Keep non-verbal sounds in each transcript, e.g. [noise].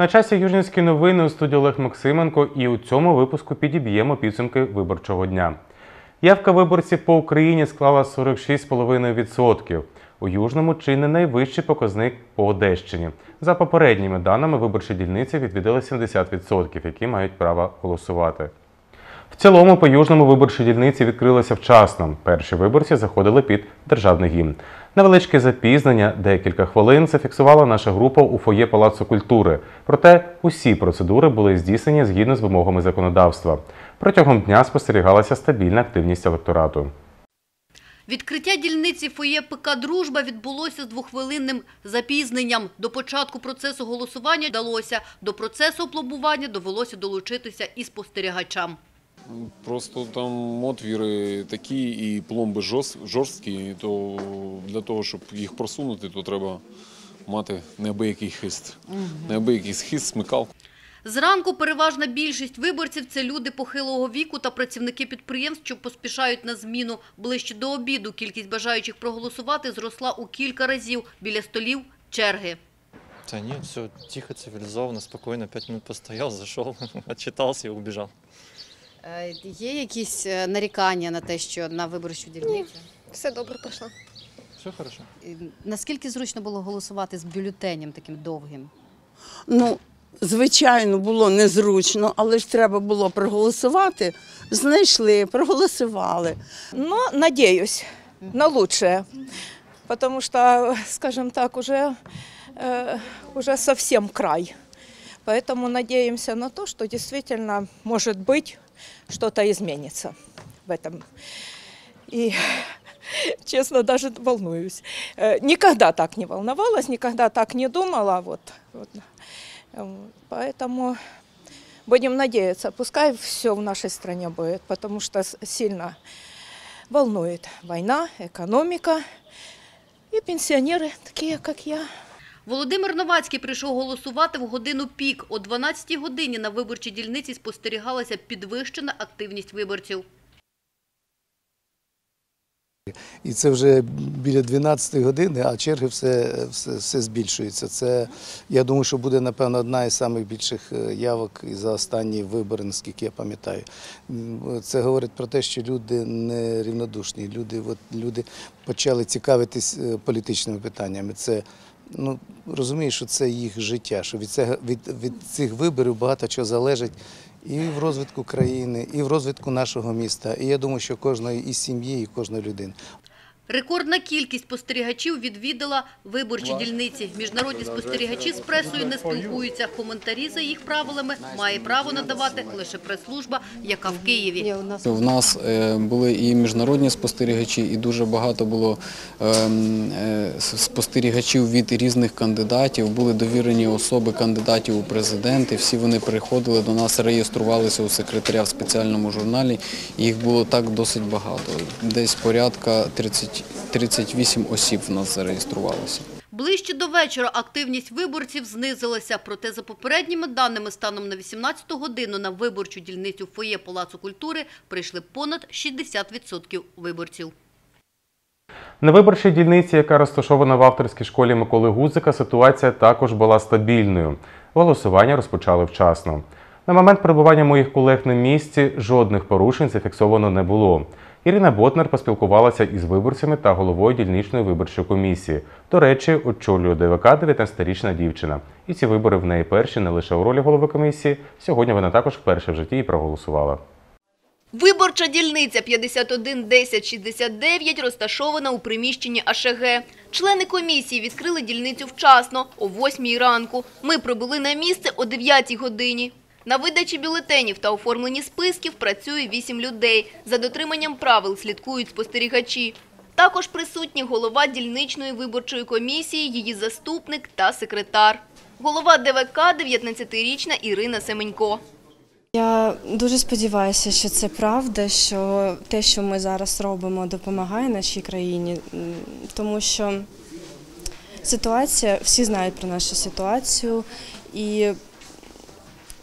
На часі Южненські новини у студії Олег Максименко і у цьому випуску підіб'ємо підсумки виборчого дня. Явка виборців по Україні склала 46,5%. У Южному чи не найвищий показник по Одещині. За попередніми даними, виборчі дільниці відвідали 70%, які мають право голосувати. В цілому по южному виборчі дільниці відкрилися вчасно. Перші виборці заходили під державний гімн. Невеличке запізнення, декілька хвилин зафіксувала наша група у фоє Палацу культури. Проте усі процедури були здійснені згідно з вимогами законодавства. Протягом дня спостерігалася стабільна активність електорату. Відкриття дільниці фоє ПК «Дружба» відбулося з двохвилинним запізненням. До початку процесу голосування вдалося. До процесу опломбування довелося долучитися і спостерігачам. Просто там отвіри такі і пломби жорст- жорсткі, то для того, щоб їх просунути, то треба мати неабиякий хист. Неабиякий хист, смикалку. Зранку переважна більшість виборців – це люди похилого віку та працівники підприємств, що поспішають на зміну. Ближче до обіду кількість бажаючих проголосувати зросла у кілька разів. Біля столів – черги. Да нет, все тихо, цивилизованно, спокойно. Пять минут постоял, зашел, [laughs] отчитался и убежал. Е, Є якісь е, нарікання на те, що на виборчу дільницю? Все добре пішло. Все хорошо. Наскільки зручно було голосувати з бюлетенем таким довгим? Ну, звичайно, було незручно, але ж треба було проголосувати. Знайшли, проголосували. Но надеюсь на лучшее, потому что, скажем так, уже, э, уже совсем край. Поэтому надеемся на то, что действительно, может быть, что-то изменится в этом. И, честно, даже волнуюсь. Э, Никогда так не волновалась, никогда так не думала. Вот, вот. Вот. Поэтому будем надеяться, пускай все в нашей стране будет, потому что с- сильно волнует война, экономика и пенсионеры, такие как я. Володимир Новацький прийшов голосувати в годину пік. О 12-й годині на виборчій дільниці спостерігалася підвищена активність виборців. І це вже біля 12 години, а черги все, все, все збільшуються. Це, я думаю, що буде, напевно, одна із найбільших явок і за останні вибори, наскільки я пам'ятаю. Це говорить про те, що люди не рівнодушні, люди, от, люди почали цікавитись е, політичними питаннями. Це, ну, розумію, що це їх життя, що від, цього, від, від цих виборів багато чого залежить і в розвитку країни, і в розвитку нашого міста. І я думаю, що кожної і сім'ї, і кожної людини. Рекордна кількість спостерігачів відвідала виборчі дільниці. Міжнародні спостерігачі з пресою не спілкуються. Коментарі за їх правилами має право надавати лише прес-служба, яка в Києві. У нас е, були і міжнародні спостерігачі, і дуже багато було ем, е, спостерігачів від різних кандидатів. Були довірені особи кандидатів у президенти. Всі вони приходили до нас, реєструвалися у секретаря в спеціальному журналі. Їх було так досить багато. Десь порядка 30, 38 осіб в нас зареєструвалося. Ближче до вечора активність виборців знизилася. Проте за попередніми даними станом на 18 годину на виборчу дільницю фоє Палацу культури прийшли понад 60% виборців. На виборчій дільниці, яка розташована в авторській школі Миколи Гузика, ситуація також була стабільною. Голосування розпочали вчасно. На момент перебування моїх колег на місці жодних порушень зафіксовано не було. Ірина Ботнер поспілкувалася із виборцями та головою дільничної виборчої комісії. До речі, очолює ДВК 19-річна дівчина. І ці вибори в неї перші не лише у ролі голови комісії. Сьогодні вона також вперше в житті і проголосувала. Виборча дільниця 511069 розташована у приміщенні АШГ. Члени комісії відкрили дільницю вчасно, о 8 ранку. Ми прибули на місце о 9 годині. На видачі бюлетенів та оформленні списків працює 8 людей. За дотриманням правил слідкують спостерігачі. Також присутні голова дільничної виборчої комісії, її заступник та секретар. Голова ДВК – 19-річна Ірина Семенько. Я дуже сподіваюся, що це правда, що те, що ми зараз робимо, допомагає нашій країні, тому що ситуація, всі знають про нашу ситуацію, і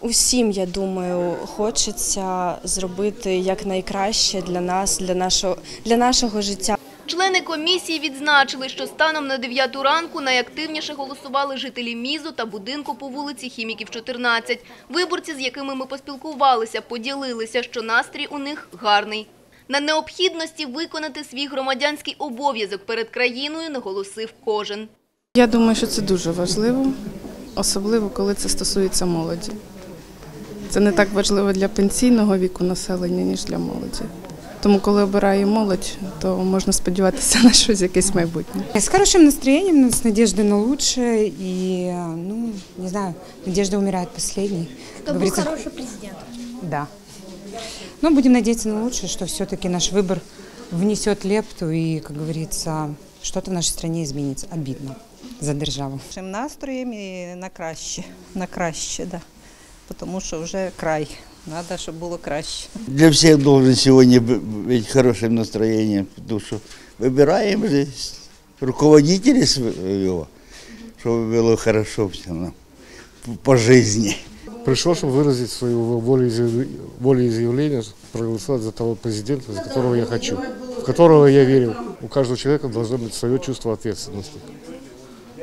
Усім, я думаю, хочеться зробити якнайкраще для нас, для нашого, для нашого життя. Члени комісії відзначили, що станом на 9 ранку найактивніше голосували жителі Мізу та будинку по вулиці Хіміків, 14. Виборці, з якими ми поспілкувалися, поділилися, що настрій у них гарний. На необхідності виконати свій громадянський обов'язок перед країною наголосив кожен. Я думаю, що це дуже важливо, особливо коли це стосується молоді. Це не так важливо для пенсійного віку населення, ніж для молоді. Тому, коли обирає молодь, то можна сподіватися [laughs] на щось якесь майбутнє. С хорошим настроением, с надеждой на лучшее. И, ну, не знаю, надежда умирает последней. Как говорится. хороший президент. Да. Но будем надеяться на лучшее, что все-таки наш выбор внесет лепту и, как говорится, что-то в нашей стране изменится. Обидно за державу. Нашим настроєм і на краще, на краще, да. Тому що вже край. Треба, щоб було краще. Для всех должен сегодня быть хорошим настроением, потому что выбираем же руководителей своего, чтобы было хорошо все нам по жизни. Пришел, чтобы выразить свою волеизъяв- волеизъявление, проголосовать за того президента, за которого я хочу, в которого я верю. У каждого человека должно быть свое чувство ответственности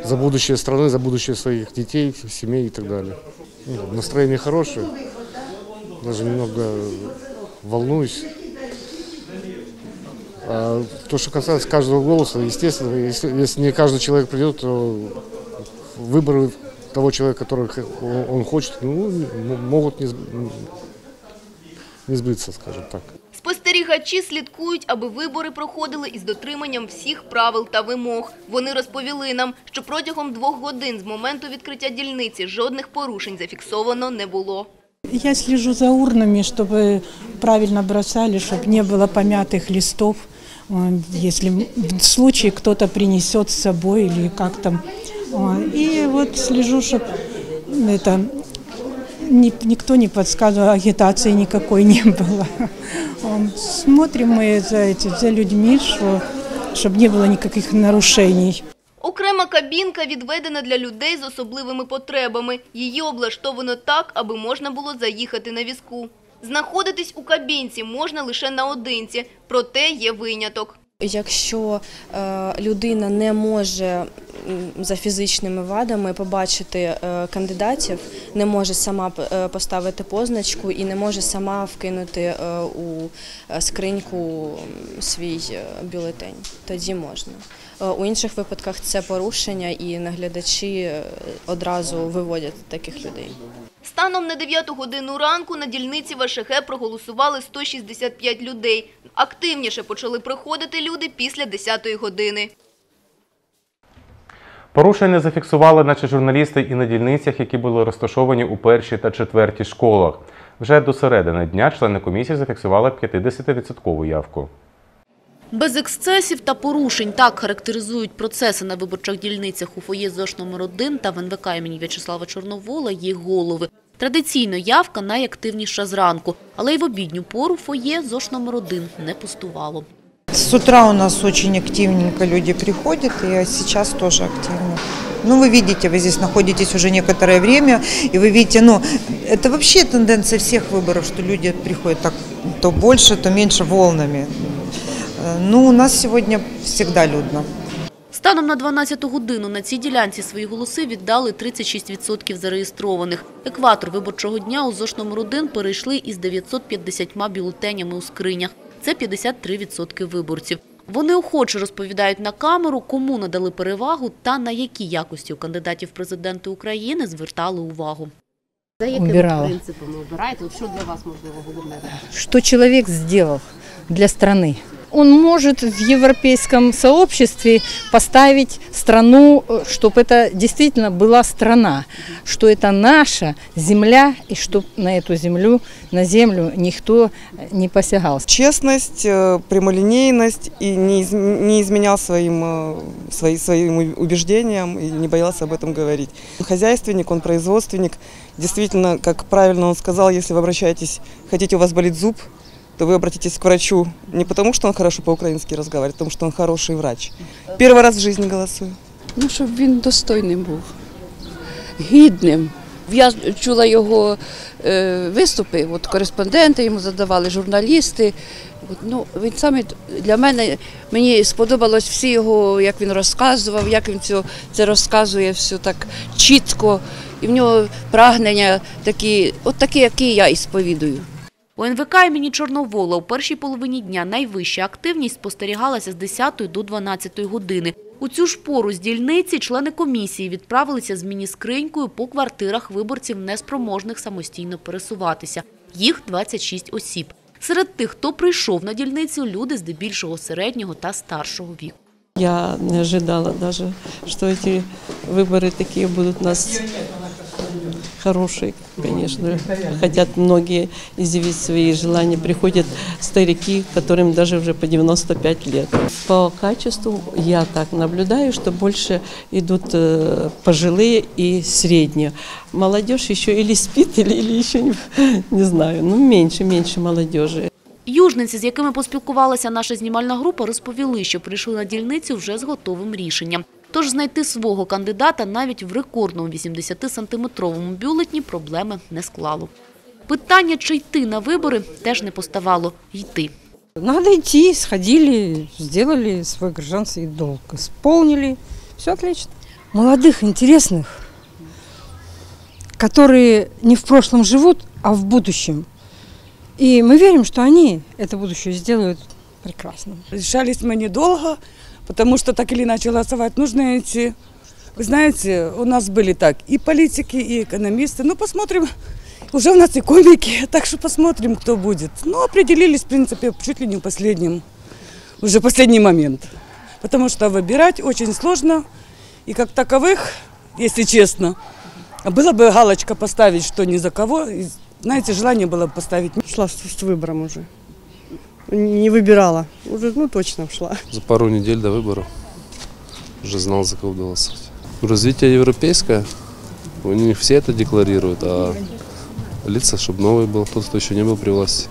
за будущее страны, за будущее своих детей, семей и так далее. Ну, Настроение хорошее, даже немного волнуюсь. А то, что касается каждого голоса, естественно, если, если не каждый человек придет, то выборы того человека, которого он- хочет, ну, могут не, не сбыться, скажем так. Спостерігачі слідкують, аби вибори проходили із дотриманням всіх правил та вимог. Вони розповіли нам, що протягом двох годин з моменту відкриття дільниці жодних порушень зафіксовано не було. Я слежу за урнами, чтобы правильно бросали, чтобы не было помятых листов. Э, Если в случае кто-то принесет с собой или как там. Э, И вот слежу, чтобы это ни- никто не подсказывал, агитации никакой не было. Э, Смотрим мы за, эти, за людьми, чтобы не было никаких нарушений. Окрема кабінка відведена для людей з особливими потребами. Її облаштовано так, аби можна було заїхати на візку. Знаходитись у кабінці можна лише наодинці, проте є виняток. Якщо е, людина не може за фізичними вадами побачити е, кандидатів, не може сама е, поставити позначку і не може сама вкинути у скриньку свій бюлетень, тоді можна. Е, У інших випадках це порушення, і наглядачі е, одразу виводять таких людей. Станом на 9 годину ранку на дільниці ВШГ проголосували 165 людей. Активніше почали приходити люди після 10 години. Порушення зафіксували наші журналісти і на дільницях, які були розташовані у першій та четвертій школах. Вже до середини дня члени комісії зафіксували 50% явку. Без ексцесів та порушень так характеризують процеси на виборчих дільницях у фоє ЗОШ номер 1 та в НВК імені В'ячеслава Чорновола їх голови. Традиційно явка найактивніша зранку, але й в обідню пору фоє ЗОШ номер 1 не пустувало. С утра у нас очень активненько люди приходят, и сейчас тоже активно. Ну, вы видите, вы здесь находитесь уже некоторое время, и вы видите, ну, это вообще тенденция всех выборов, что люди приходят так то больше, то меньше волнами. Ну, у нас сегодня всегда людно. Станом на 12 годину на цій ділянці свої голоси віддали 36% зареєстрованих. Екватор виборчого дня у ЗОШ номер 1 перейшли із 950 бюлетенями у скринях. Це 53% виборців. Вони охоче розповідають на камеру, кому надали перевагу та на які якості у кандидатів президенти України звертали увагу. За якими Убирала. принципами обираєте? Що для вас можливо головне? что человек сделал для страны. Он может в европейском сообществе поставить страну, чтобы это действительно была страна, что это наша земля, и чтобы на эту землю, на землю никто не посягал. Честность, э, прямолинейность и не, не изменял своим, э, свои- своим убеждениям и не боялся об этом говорить. Он хозяйственник, он производственник. Действительно, как правильно он сказал, если вы обращаетесь, хотите у вас болит зуб, то вы обратитесь к врачу не потому, что он хорошо по-украински разговаривает, а потому что он хороший врач. Первый раз в жизни голосую. Ну, щоб він достойним був, гідним Я чула його е, виступи, от кореспонденти йому задавали, журналісти. От, ну, він саме для мене мені сподобалось всі його, як він розказував, як він це, це розказує все так чітко. І в нього прагнення такі, от такі, які я і сповідую. У НВК імені Чорновола у першій половині дня найвища активність спостерігалася з 10 до 12 години. У цю ж пору з дільниці члени комісії відправилися з міні-скринькою по квартирах виборців неспроможних самостійно пересуватися. Їх 26 осіб. Серед тих, хто прийшов на дільницю, люди здебільшого середнього та старшого віку. Я не ожидала даже, что эти выборы такие будут у нас хорошие, конечно. Хотят многие изъявить свои желания. Приходят старики, которым даже уже по 95 лет. По качеству я так наблюдаю, что больше идут э, пожилые и средние. Молодежь еще или спит, [laughs] или, или еще не, не знаю. Ну, меньше, меньше молодежи. Южниці, з якими поспілкувалася наша знімальна група, розповіли, що прийшли на дільницю вже з готовим рішенням. Тож знайти свого кандидата навіть в рекордному 80-сантиметровому бюлетні проблеми не склало. Питання, чи йти на вибори, теж не поставало – йти. Надо идти, сходили, сделали свой гражданский долг, исполнили. Все отлично. Молодых, интересных, которые не в прошлом живут, а в будущем. И мы верим, что они это будущее сделают прекрасно. Решались мы недолго, потому что так или иначе голосовать нужно идти. Вы знаете, у нас были так и политики, и экономисты. Ну, посмотрим. Уже у нас и комики, так что посмотрим, кто будет. Ну, определились, в принципе, чуть ли не в последнем, уже последний момент. Потому что выбирать очень сложно. И как таковых, если честно, было бы галочка поставить, что ни за кого. И, знаете, желание было бы поставить. Шла с выбором уже. Не выбирала. Уже, ну, точно шла. За пару недель до выборов уже знал, за кого голосовать. Развитие европейское, у них все это декларируют, а лица, чтобы новый был, тот, кто еще не был при власти.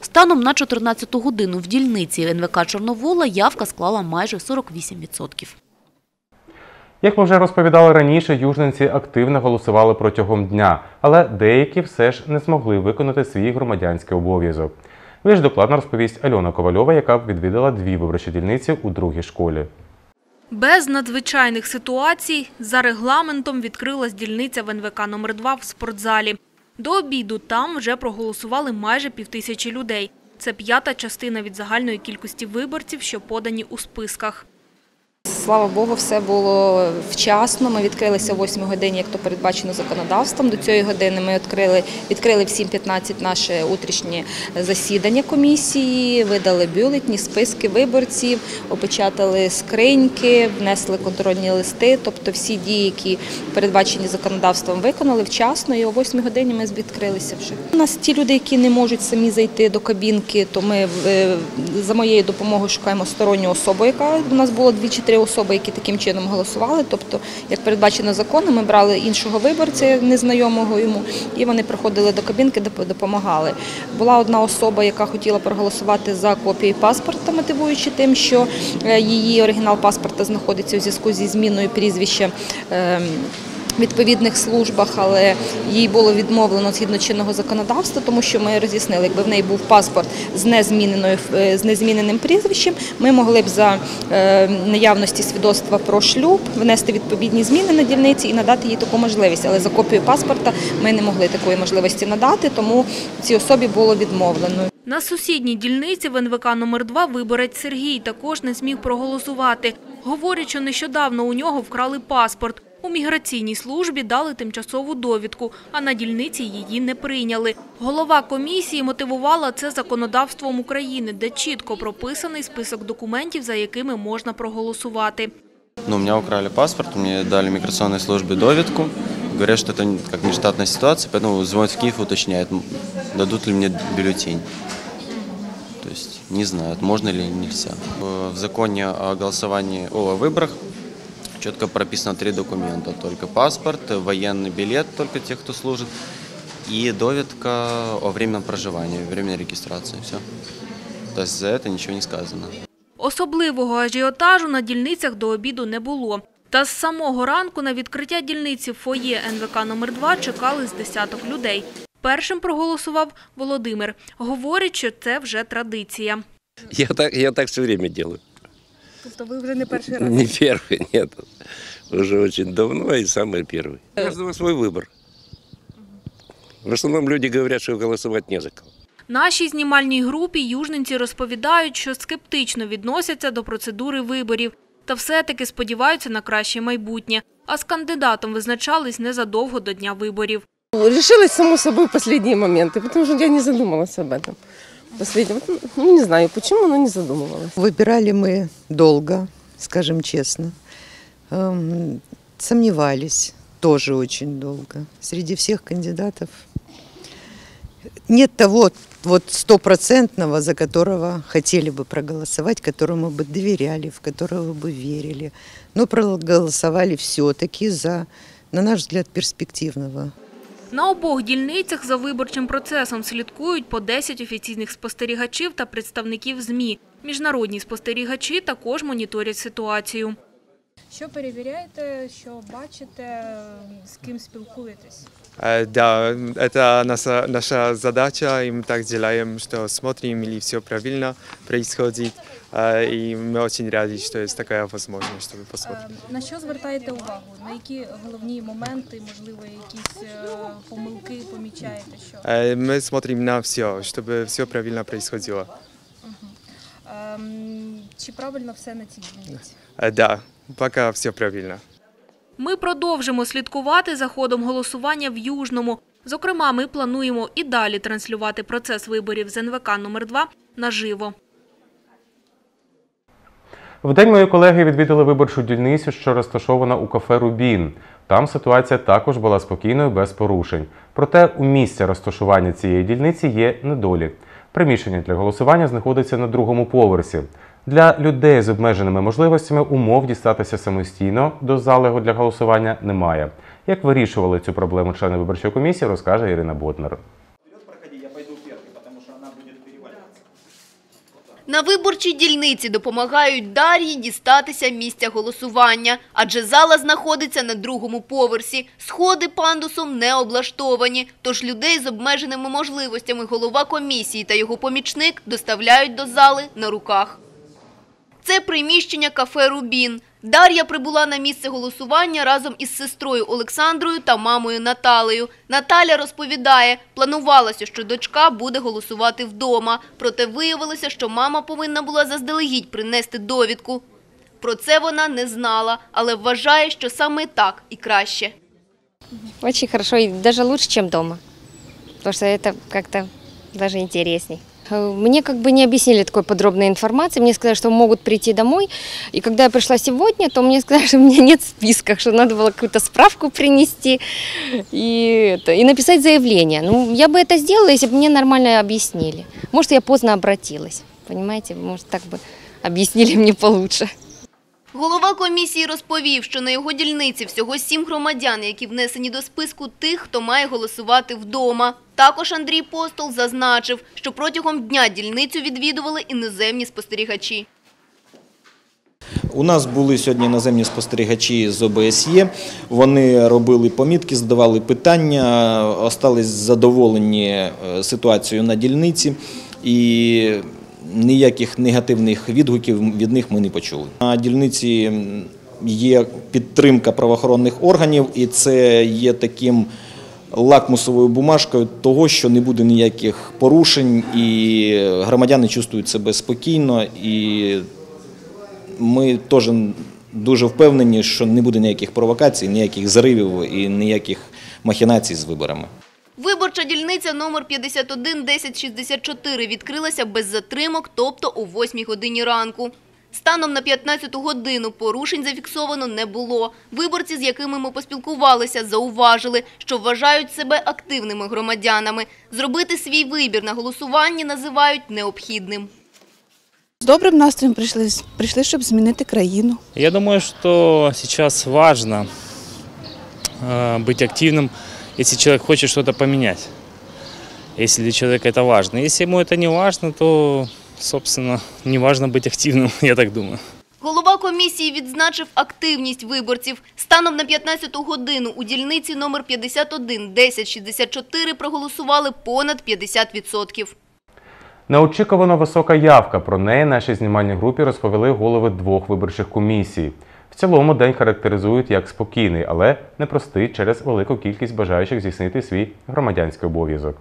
Станом на 14 годину в дільниці НВК Чорновола явка склала майже 48%. Як ми вже розповідали раніше, южненці активно голосували протягом дня, але деякі все ж не змогли виконати свій громадянський обов'язок. Більш докладно розповість Альона Ковальова, яка відвідала дві виборчі дільниці у другій школі. Без надзвичайних ситуацій за регламентом відкрилась дільниця в НВК номер 2 в спортзалі. До обіду там вже проголосували майже півтисячі людей. Це п'ята частина від загальної кількості виборців, що подані у списках. Слава Богу, все було вчасно. Ми відкрилися о 8 годині, як то передбачено законодавством. До цієї години ми відкрили, відкрили в 7.15 наше утрішнє засідання комісії, видали бюлетні, списки виборців, опечатали скриньки, внесли контрольні листи. Тобто всі дії, які передбачені законодавством, виконали вчасно. І о 8 годині ми відкрилися вже. У нас ті люди, які не можуть самі зайти до кабінки, то ми е, за моєю допомогою шукаємо сторонню особу, яка у нас було дві чи три особи, які таким чином голосували. Тобто, як передбачено законом, ми брали іншого виборця, незнайомого йому, і вони приходили до кабінки, допомагали. Була одна особа, яка хотіла проголосувати за копію паспорта, мотивуючи тим, що е, її оригінал паспорта знаходиться у зв'язку зі зміною прізвища. Відповідних службах, але їй було відмовлено згідно чинного законодавства, тому що ми роз'яснили, якби в неї був паспорт з незміненою е, з незміненим прізвищем, ми могли б за е, наявності свідоцтва про шлюб внести відповідні зміни на дільниці і надати їй таку можливість. Але за копію паспорта ми не могли такої можливості надати, тому цій особі було відмовлено. На сусідній дільниці в НВК номер 2 виборець Сергій також не зміг проголосувати. Говорять, що нещодавно у нього вкрали паспорт. У міграційній службі дали тимчасову довідку, а на дільниці її не прийняли. Голова комісії мотивувала це законодавством України, де чітко прописаний список документів, за якими можна проголосувати. Ну, у меня украли паспорт, мне дали в миграционной службе довидку. Говорят, что это как нештатная ситуация, поэтому звонят в Киев и уточняют, м, дадут ли мне бюллетень. То есть не знают, можно или нельзя. В в законе о голосовании, о выборах четко прописано три документа. Только паспорт, военный билет, только тех, кто служит, и довидка о временном проживании, временной регистрации. Все. То есть за это ничего не сказано. Особливого ажіотажу на дільницях до обіду не було. Та з самого ранку на відкриття дільниці фоє НВК номер 2 чекали з десяток людей. Першим проголосував Володимир. Говорить, що це вже традиція. Я так, я так все время делаю. Тобто ви вже не перший Не первый, нет. Уже очень давно и самый первый. У каждого свой выбор. В основном люди говорят, что голосовать не за кого. Нашій знімальній групі южненці розповідають, що скептично відносяться до процедури виборів та все-таки сподіваються на краще майбутнє. А з кандидатом визначались незадовго до дня виборів. Решилась само собой в последние моменты, потому что я не задумалась об этом. Последнем, ну не знаю почему, но не задумывалась. Выбирали мы долго, скажем честно. Эм, Сомневались тоже очень долго. Среди всех кандидатов нет того вот стопроцентного, за которого хотели бы проголосовать, которому бы доверяли, в которого бы верили. Но проголосовали все-таки за, на наш взгляд, перспективного. На обох дільницях за виборчим процесом слідкують по 10 офіційних спостерігачів та представників ЗМІ. Міжнародні спостерігачі також моніторять ситуацію. Що перевіряєте, що бачите, з ким спілкуєтесь? Э, Да, это наша, наша задача, и мы так делаем, что смотрим, или все правильно происходит. Э, И мы очень рады, что есть такая возможность, чтобы посмотреть. Е, На що звертаєте увагу? На які головні моменти, можливо, якісь е, помилки помічаєте? Що Э, Мы смотрим на все, чтобы все правильно происходило. Ем, чи правильно все на цій дільниці? Э, Да, пока все правильно. Ми продовжимо слідкувати за ходом голосування в Южному. Зокрема, ми плануємо і далі транслювати процес виборів з НВК номер 2 наживо. Вдень мої колеги відвідали виборчу дільницю, що розташована у кафе Рубін. Там ситуація також була спокійною без порушень. Проте у місці розташування цієї дільниці є недолік. Приміщення для голосування знаходиться на другому поверсі. Для людей з обмеженими можливостями умов дістатися самостійно до зали для голосування немає. Як вирішували цю проблему члени виборчої комісії, розкаже Ірина Ботнер. На виборчій дільниці допомагають Дар'ї дістатися місця голосування, адже зала знаходиться на другому поверсі. Сходи пандусом не облаштовані, тож людей з обмеженими можливостями голова комісії та його помічник доставляють до зали на руках. Це приміщення кафе «Рубін». Дар'я прибула на місце голосування разом із сестрою Олександрою та мамою Наталею. Наталя розповідає, планувалося, що дочка буде голосувати вдома. Проте виявилося, що мама повинна була заздалегідь принести довідку. Про це вона не знала, але вважає, що саме так і краще. Очень хорошо, и даже лучше, чем дома. Потому что это как-то даже интересней. Э, Мне как бы не объяснили такой подробной информации. Мне сказали, что могут прийти домой. И когда я пришла сегодня, то мне сказали, [laughs] что у меня нет в списках, что надо было какую-то справку принести и, это, и написать заявление. Ну, я бы это сделала, если бы мне нормально объяснили. Может, я поздно обратилась. Понимаете, может, так бы объяснили мне получше. Голова комісії розповів, що на його дільниці всього сім громадян, які внесені до списку тих, хто має голосувати вдома. Також Андрій Постол зазначив, що протягом дня дільницю відвідували іноземні спостерігачі. У нас були сьогодні іноземні спостерігачі з ОБСЄ. Вони робили помітки, задавали питання, остались задоволені е, ситуацією на дільниці і ніяких негативних відгуків від них ми не почули. На дільниці є підтримка правоохоронних органів, і це є таким лакмусовою бумажкою того, що не буде ніяких порушень, і громадяни чувствують себе спокійно і ми теж дуже впевнені, що не буде ніяких провокацій, ніяких заривів і ніяких махінацій з виборами. Виборча дільниця номер 511064 відкрилася без затримок, тобто о 8 годині ранку. Станом на 15 годину порушень зафіксовано не було. Виборці, з якими ми поспілкувалися, зауважили, що вважають себе активними громадянами. Зробити свій вибір на голосуванні називають необхідним. З добрим настроєм прийшли, прийшли, щоб змінити країну. Я думаю, что сейчас важно э, быть активным, если человек хочет что-то поменять. Если для человека это важно. Если ему это не важно, то, собственно, не важно быть активным, [laughs] я так думаю. Голова комісії комісії відзначив активність виборців. Станом на 15 годину у дільниці номер 51 1064 проголосували понад 50%. Неочікувано висока явка. Про неї нашій знімальній групі розповіли голови двох виборчих комісій. В цілому день характеризують як спокійний, але непростий через велику кількість бажаючих здійснити свій громадянський обов'язок.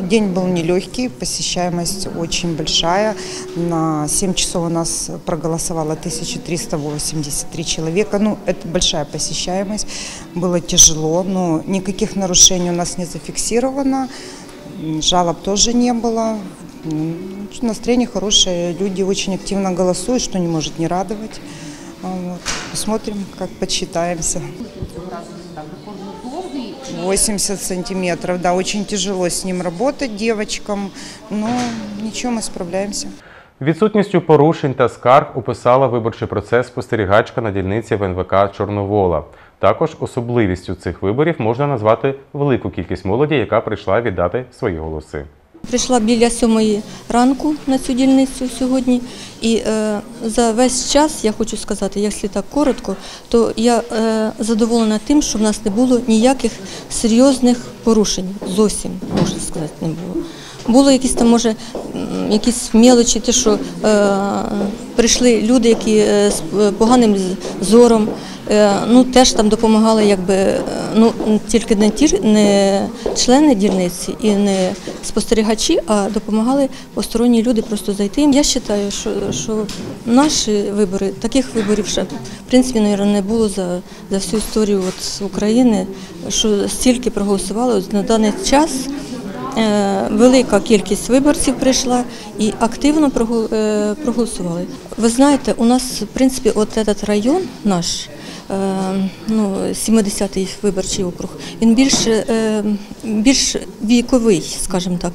День был нелегкий, посещаемость очень большая. На 7 часов у нас проголосовало 1383 человека. Ну, это большая посещаемость. Было тяжело, но никаких нарушений у нас не зафиксировано. М, Жалоб тоже не было. М, Настроение хорошее, люди очень активно голосуют, что не может не радовать. Вот. Посмотрим, как подсчитаемся. 80 сантиметров, да, очень тяжело с ним работать девочкам, но ничего, мы справляемся. Відсутністю порушень та скарг описала виборчий процес спостерігачка на дільниці ВНВК Чорновола. Також особливістю цих виборів можна назвати велику кількість молоді, яка прийшла віддати свої голоси. Прийшла біля сьомої ранку на цю дільницю сьогодні, і е, за весь час я хочу сказати, якщо так коротко, то я е, задоволена тим, що в нас не було ніяких серйозних порушень. Зовсім можна сказати, не було. Було якісь там, може, якісь мелочі, те, що е, прийшли люди, які е, з е, поганим зором, ну теж там допомагали, якби е, ну тільки не ті не члени дільниці і не спостерігачі, а допомагали посторонні люди просто зайти. Я вважаю, що, що наші вибори, таких виборів ще в принципі мабуть, не було за, за всю історію от України, що стільки проголосували От на даний час. Е, Велика кількість виборців прийшла і активно е, проголосували. Ви знаєте, у нас, в принципі, от этот район наш, е, ну, 70-й виборчий округ, він більш, е, більш віковий, скажімо так.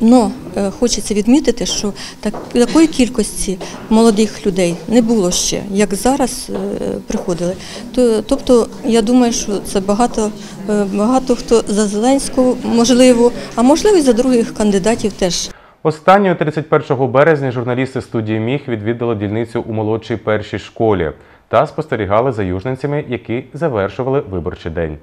Но е, хочеться відмітити, що так, такої кількості молодих людей не було ще, як зараз е, приходили. Тобто, я думаю, що це багато, е, багато хто за Зеленського, можливо, а можливо і за других кандидатів теж. Останньої 31 березня журналісти студії Міг відвідали дільницю у молодшій першій школі та спостерігали за южненцями, які завершували виборчий день.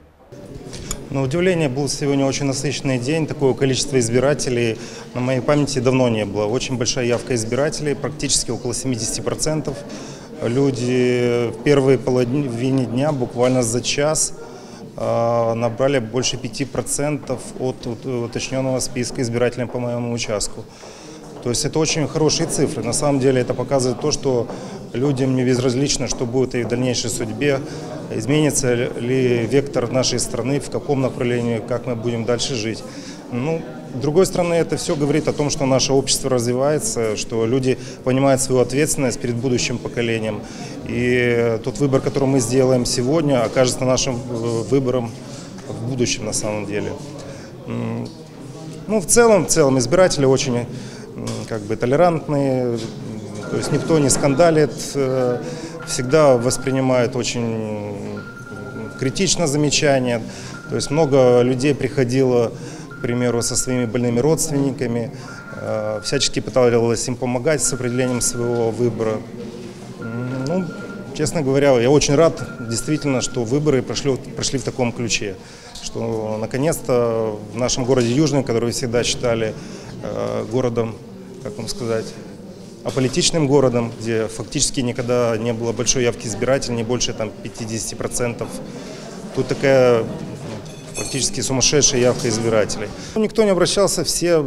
На удивление был сегодня очень насыщенный день. Такого количества избирателей на моей памяти давно не было. Очень большая явка избирателей, практически около 70%. Люди в первой половине дня, буквально за час, э, набрали больше 5% от ут- уточненного списка избирателей по моему участку. То есть это очень хорошие цифры. На самом деле это показывает то, что людям не безразлично, что будет и в дальнейшей судьбе, изменится ли вектор нашей страны, в каком направлении, как мы будем дальше жить. Ну, с другой стороны, это все говорит о том, что наше общество развивается, что люди понимают свою ответственность перед будущим поколением. И тот выбор, который мы сделаем сегодня, окажется нашим э, выбором в будущем на самом деле. Ну, в целом, в целом, избиратели очень как бы толерантные, то есть никто не скандалит, э, всегда воспринимают очень критично замечания. То есть много людей приходило, к примеру, со своими больными родственниками, э, всячески пыталась им помогать с определением своего выбора. Ну, честно говоря, я очень рад действительно, что выборы прошли, прошли в таком ключе, что наконец-то в нашем городе Южный, который всегда считали э, городом, как вам сказать, аполитичным городом, где фактически никогда не было большой явки избирателей, не больше там 50%. Тут такая ну, практически сумасшедшая явка избирателей. Никто не обращался, все,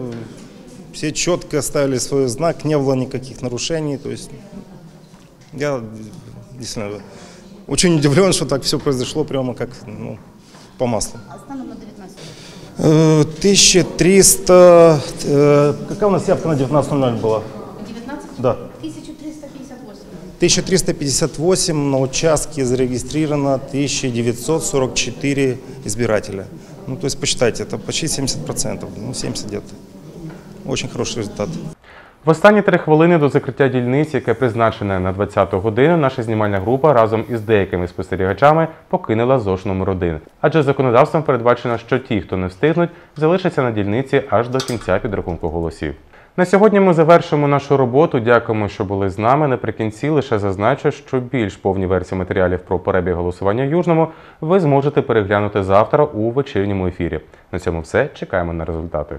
все четко ставили свой знак, не было никаких нарушений. То есть я действительно очень удивлен, что так все произошло прямо как ну, по маслу. Э, 1300... э, Какая у нас явка на 19.00 была? 19? Да. 1358. 1358 на участке зарегистрировано 1944 избирателя. Ну, то есть посчитайте, это почти 70%, ну, 70 где-то. Очень хороший результат. В останні три хвилини до закриття дільниці, яке призначене на 20-ту годину, наша знімальна група разом із деякими спостерігачами покинула ЗОЖ номер 1 Адже законодавством передбачено, що ті, хто не встигнуть, залишаться на дільниці аж до кінця підрахунку голосів. На сьогодні ми завершимо нашу роботу. Дякуємо, що були з нами. Наприкінці лише зазначу, що більш повні версії матеріалів про перебіг голосування в Южному ви зможете переглянути завтра у вечірньому ефірі. На цьому все чекаємо на результати.